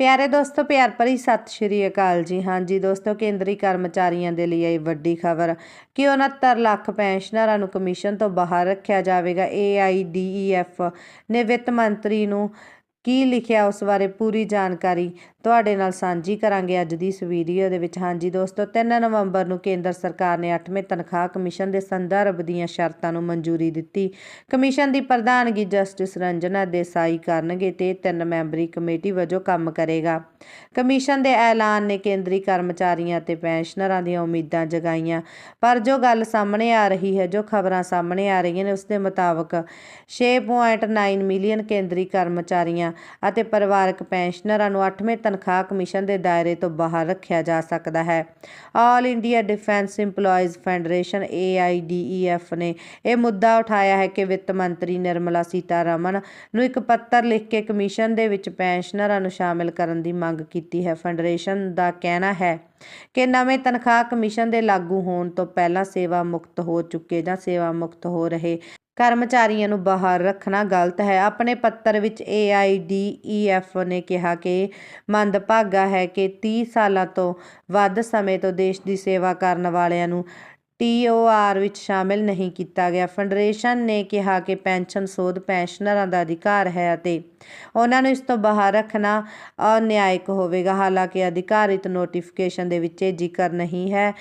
ਪਿਆਰੇ ਦੋਸਤੋ, ਪਿਆਰ ਭਰੀ ਸਤਿ ਸ਼੍ਰੀ ਅਕਾਲ ਜੀ। ਹਾਂਜੀ ਦੋਸਤੋ, ਕੇਂਦਰੀ ਕਰਮਚਾਰੀਆਂ ਦੇ ਲਈ ਆਈ ਵੱਡੀ ਖਬਰ, ਕਿ 69 ਲੱਖ ਪੈਨਸ਼ਨਰਾਂ ਨੂੰ ਕਮਿਸ਼ਨ ਤੋਂ ਬਾਹਰ ਰੱਖਿਆ ਜਾਵੇਗਾ। AIDEF ਨੇ ਵਿੱਤ ਮੰਤਰੀ ਨੂੰ ਕੀ ਲਿਖਿਆ ਉਸ ਬਾਰੇ ਪੂਰੀ ਜਾਣਕਾਰੀ ਤੁਹਾਡੇ ਨਾਲ ਸਾਂਝੀ ਕਰਾਂਗੇ ਅੱਜ ਦੀ ਇਸ ਵੀਡੀਓ ਦੇ ਵਿੱਚ। ਹਾਂਜੀ ਦੋਸਤੋ 3 ਨਵੰਬਰ ਨੂੰ ਕੇਂਦਰ ਸਰਕਾਰ ਨੇ 8ਵੇਂ ਤਨਖਾਹ ਕਮਿਸ਼ਨ ਦੇ ਸੰਦਰਭ ਦੀਆਂ ਸ਼ਰਤਾਂ ਨੂੰ ਮਨਜ਼ੂਰੀ ਦਿੱਤੀ। ਕਮਿਸ਼ਨ ਦੀ ਪ੍ਰਧਾਨਗੀ ਜਸਟਿਸ ਰੰਜਨਾ ਦੇਸਾਈ ਕਰਨਗੇ ਤੇ ਤਿੰਨ ਮੈਂਬਰੀ ਕਮੇਟੀ ਵਜੋਂ ਕੰਮ ਕਰੇਗਾ। ਕਮਿਸ਼ਨ ਦੇ ਐਲਾਨ ਨੇ ਕੇਂਦਰੀ ਕਰਮਚਾਰੀਆਂ ਅਤੇ ਪੈਨਸ਼ਨਰਾਂ ਦੀਆਂ ਉਮੀਦਾਂ ਜਗਾਈਆਂ। ਪਰ ਜੋ ਗੱਲ ਸਾਹਮਣੇ ਆ ਰਹੀ ਹੈ, ਜੋ ਖਬਰਾਂ ਸਾਹਮਣੇ ਆ ਰਹੀਆਂ ਨੇ, ਉਸ ਦੇ ਮੁਤਾਬਕ 6.9 ਮਿਲੀਅਨ ਕੇਂਦਰੀ ਕਰਮਚਾਰੀਆਂ ਅਤੇ ਪਰਿਵਾਰਕ ਪੈਨਸ਼ਨਰਾਂ ਨੂੰ 8ਵੇਂ ਤਨਖਾਹ ਕਮਿਸ਼ਨ ਦੇ ਦਾਇਰੇ ਤੋਂ ਬਾਹਰ ਰੱਖਿਆ ਜਾ ਸਕਦਾ ਹੈ। All India defence EMPLOYEES federation AIDEF ਨੇ ਇਹ ਮੁੱਦਾ ਉਠਾਇਆ ਹੈ ਕਿ ਵਿੱਤ ਮੰਤਰੀ ਨਿਰਮਲਾ ਸੀਤਾਰਮਨ ਨੂੰ ਇੱਕ ਪੱਤਰ ਲਿਖ ਕੇ ਕਮਿਸ਼ਨ ਦੇ ਵਿੱਚ ਪੈਨਸ਼ਨਰਾਂ ਨੂੰ ਸ਼ਾਮਿਲ ਕਰਨ ਦੀ ਮੰਗ ਕੀਤੀ ਹੈ। ਫੈਡਰੇਸ਼ਨ ਦਾ ਕਹਿਣਾ ਹੈ ਕਿ ਨਵੇਂ ਤਨਖਾਹ ਕਮਿਸ਼ਨ ਦੇ ਲਾਗੂ ਹੋਣ ਤੋਂ ਪਹਿਲਾਂ ਸੇਵਾ ਮੁਕਤ ਹੋ ਚੁੱਕੇ ਜਾਂ ਸੇਵਾ ਮੁਕਤ ਹੋ ਰਹੇ। ਕਰਮਚਾਰੀਆਂ ਨੂੰ ਬਾਹਰ ਰੱਖਣਾ ਗਲਤ ਹੈ। ਆਪਣੇ ਪੱਤਰ ਵਿੱਚ AIDEF ਨੇ ਕਿਹਾ ਕਿ ਮੰਦਭਾਗਾ ਹੈ ਕਿ 30 ਸਾਲਾਂ ਤੋਂ ਵੱਧ ਸਮੇਂ ਤੋਂ ਦੇਸ਼ ਦੀ ਸੇਵਾ ਕਰਨ ਵਾਲਿਆਂ ਨੂੰ TOR ਵਿੱਚ ਸ਼ਾਮਿਲ ਨਹੀਂ ਕੀਤਾ ਗਿਆ। ਫੈਡਰੇਸ਼ਨ ਨੇ ਕਿਹਾ ਕਿ ਪੈਨਸ਼ਨ ਸੋਧ ਪੈਨਸ਼ਨਰਾਂ ਦਾ ਅਧਿਕਾਰ ਹੈ ਅਤੇ ਉਹਨਾਂ ਨੂੰ ਇਸ ਤੋਂ ਬਾਹਰ ਰੱਖਣਾ ਅਨਿਆਇਕ ਹੋਵੇਗਾ। ਹਾਲਾਂਕਿ ਅਧਿਕਾਰਿਤ ਨੋਟੀਫਿਕੇਸ਼ਨ ਦੇ ਵਿੱਚ ਇਹ ਜ਼ਿਕਰ ਨਹੀਂ ਹੈ।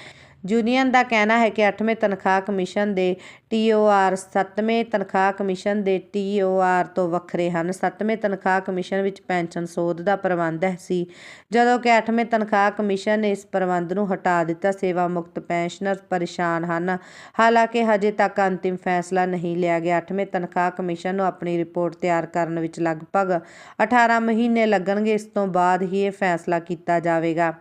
ਯੂਨੀਅਨ ਦਾ ਕਹਿਣਾ ਹੈ ਕਿ 8ਵੇਂ ਤਨਖਾਹ ਕਮਿਸ਼ਨ ਦੇ TOR 7ਵੇਂ ਤਨਖਾਹ ਕਮਿਸ਼ਨ ਦੇ TOR ਤੋਂ ਵੱਖਰੇ ਹਨ। 7ਵੇਂ ਤਨਖਾਹ ਕਮਿਸ਼ਨ ਵਿੱਚ ਪੈਨਸ਼ਨ ਸੋਧ ਦਾ ਪ੍ਰਬੰਧ ਸੀ। ਜਦੋਂ ਕਿ 8ਵੇਂ ਤਨਖਾਹ ਕਮਿਸ਼ਨ ਨੇ ਇਸ ਪ੍ਰਬੰਧ ਨੂੰ ਹਟਾ ਦਿੱਤਾ, ਸੇਵਾ ਮੁਕਤ ਪੈਨਸ਼ਨਰ ਪਰੇਸ਼ਾਨ ਹਨ। ਹਾਲਾਂਕਿ ਹਜੇ ਤੱਕ ਅੰਤਿਮ ਫੈਸਲਾ ਨਹੀਂ ਲਿਆ ਗਿਆ। 8ਵੇਂ ਤਨਖਾਹ ਕਮਿਸ਼ਨ ਨੂੰ ਆਪਣੀ ਰਿਪੋਰਟ ਤਿਆਰ ਕਰਨ ਵਿੱਚ ਲਗਭਗ 18 ਮਹੀਨੇ ਲੱਗਣਗੇ। ਇਸ ਤੋਂ ਬਾਅਦ ਹੀ ਇਹ ਫੈਸਲਾ ਕੀਤਾ ਜਾਵੇਗਾ।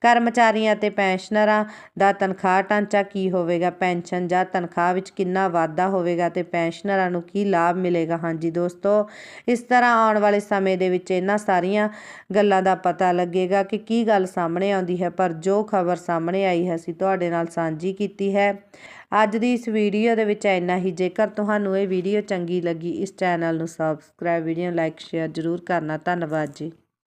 ਕਰਮਚਾਰੀਆਂ ਅਤੇ ਪੈਨਸ਼ਨਰਾਂ ਦਾ ਤਨਖਾਹ ਢਾਂਚਾ ਕੀ ਹੋਵੇਗਾ? ਪੈਨਸ਼ਨ ਜਾਂ ਤਨਖਾਹ ਵਿੱਚ ਕਿੰਨਾ ਵਾਧਾ ਹੋਵੇਗਾ ਤੇ ਪੈਨਸ਼ਨਰਾਂ ਨੂੰ ਕੀ ਲਾਭ ਮਿਲੇਗਾ? ਹਾਂਜੀ ਦੋਸਤੋ, ਇਸ ਤਰ੍ਹਾਂ ਆਉਣ ਵਾਲੇ ਸਮੇਂ ਦੇ ਵਿੱਚ ਇਹਨਾਂ ਸਾਰੀਆਂ ਗੱਲਾਂ ਦਾ ਪਤਾ ਲੱਗੇਗਾ ਕਿ ਕੀ ਗੱਲ ਸਾਹਮਣੇ ਆਉਂਦੀ ਹੈ, ਪਰ ਜੋ ਖਬਰ ਸਾਹਮਣੇ ਆਈ ਹੈ, ਅਸੀਂ ਤੁਹਾਡੇ ਨਾਲ ਸਾਂਝੀ ਕੀਤੀ ਹੈ। ਅੱਜ ਦੀ ਇਸ ਵੀਡੀਓ ਦੇ ਵਿੱਚ ਇੰਨਾ ਹੀ। ਜੇਕਰ ਤੁਹਾਨੂੰ ਇਹ ਵੀਡੀਓ ਚੰਗੀ ਲੱਗੀ, ਇਸ ਚੈਨਲ ਨੂੰ ਸਬਸਕ੍ਰਾਈਬ ਵੀਡੀਓ ਲਾਈਕ ਸ਼ੇਅਰ ਜ਼ਰੂਰ ਕਰਨਾ। ਧੰਨਵਾਦ ਜੀ।